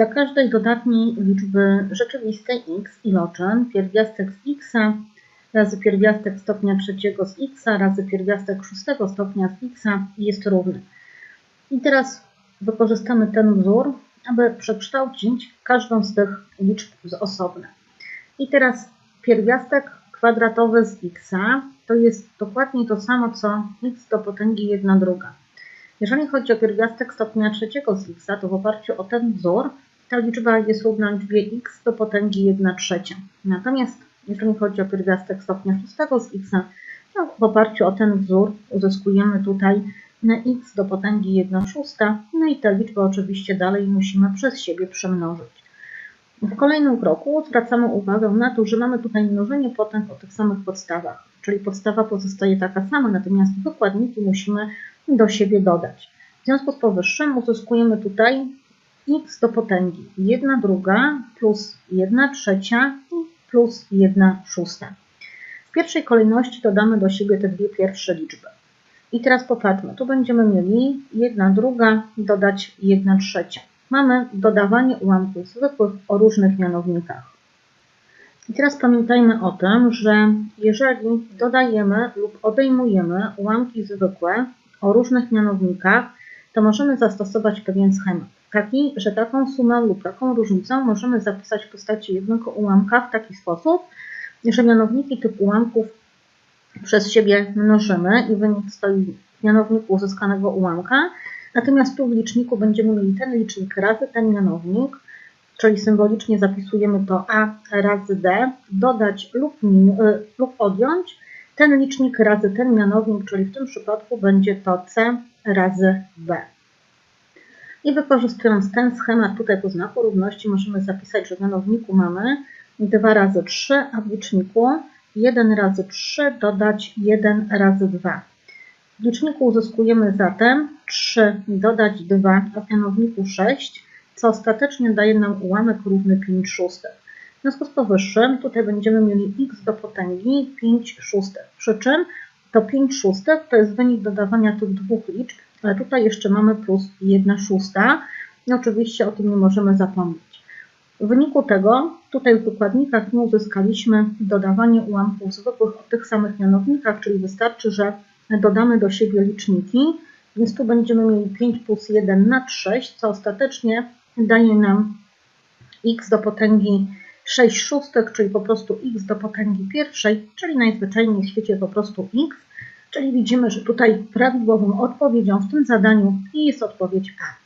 Dla każdej dodatniej liczby rzeczywistej x iloczyn pierwiastek z x razy pierwiastek stopnia trzeciego z x razy pierwiastek szóstego stopnia z x jest równy. I teraz wykorzystamy ten wzór, aby przekształcić każdą z tych liczb z osobna. I teraz pierwiastek kwadratowy z x to jest dokładnie to samo, co x do potęgi 1 druga. Jeżeli chodzi o pierwiastek stopnia trzeciego z x, to w oparciu o ten wzór ta liczba jest równa liczbie x do potęgi 1 trzecia. Natomiast jeżeli chodzi o pierwiastek stopnia szóstego z x, to w oparciu o ten wzór uzyskujemy tutaj na x do potęgi 1 szósta, no i tę liczbę oczywiście dalej musimy przez siebie przemnożyć. W kolejnym kroku zwracamy uwagę na to, że mamy tutaj mnożenie potęg o tych samych podstawach, czyli podstawa pozostaje taka sama, natomiast wykładniki musimy do siebie dodać. W związku z powyższym uzyskujemy tutaj x do potęgi 1 druga plus 1 trzecia plus 1 szósta. W pierwszej kolejności dodamy do siebie te dwie pierwsze liczby. I teraz popatrzmy, tu będziemy mieli 1 druga dodać 1 trzecia. Mamy dodawanie ułamków zwykłych o różnych mianownikach. I teraz pamiętajmy o tym, że jeżeli dodajemy lub odejmujemy ułamki zwykłe o różnych mianownikach, to możemy zastosować pewien schemat. Taki, że taką sumę lub taką różnicę możemy zapisać w postaci jednego ułamka w taki sposób, że mianowniki tych ułamków przez siebie mnożymy i wynik stoi w mianowniku uzyskanego ułamka, natomiast tu w liczniku będziemy mieli ten licznik razy ten mianownik, czyli symbolicznie zapisujemy to a razy d, dodać lub, y, lub odjąć ten licznik razy ten mianownik, czyli w tym przypadku będzie to c razy b. I wykorzystując ten schemat tutaj po znaku równości możemy zapisać, że w mianowniku mamy 2 razy 3, a w liczniku 1 razy 3 dodać 1 razy 2. W liczniku uzyskujemy zatem 3 dodać 2, a w mianowniku 6, co ostatecznie daje nam ułamek równy 5 szóstych. W związku z powyższym tutaj będziemy mieli x do potęgi 5 szóstych. Przy czym to 5 szóstych to jest wynik dodawania tych dwóch liczb, ale tutaj jeszcze mamy plus 1 szósta. I oczywiście o tym nie możemy zapomnieć. W wyniku tego tutaj w wykładnikach nie uzyskaliśmy dodawanie ułamków zwykłych o tych samych mianownikach, czyli wystarczy, że dodamy do siebie liczniki, więc tu będziemy mieli 5 plus 1 na 6, co ostatecznie daje nam x do potęgi 6 szóstek, czyli po prostu x do potęgi pierwszej, czyli najzwyczajniej w świecie po prostu x, Czyli widzimy, że tutaj prawidłową odpowiedzią w tym zadaniu jest odpowiedź A.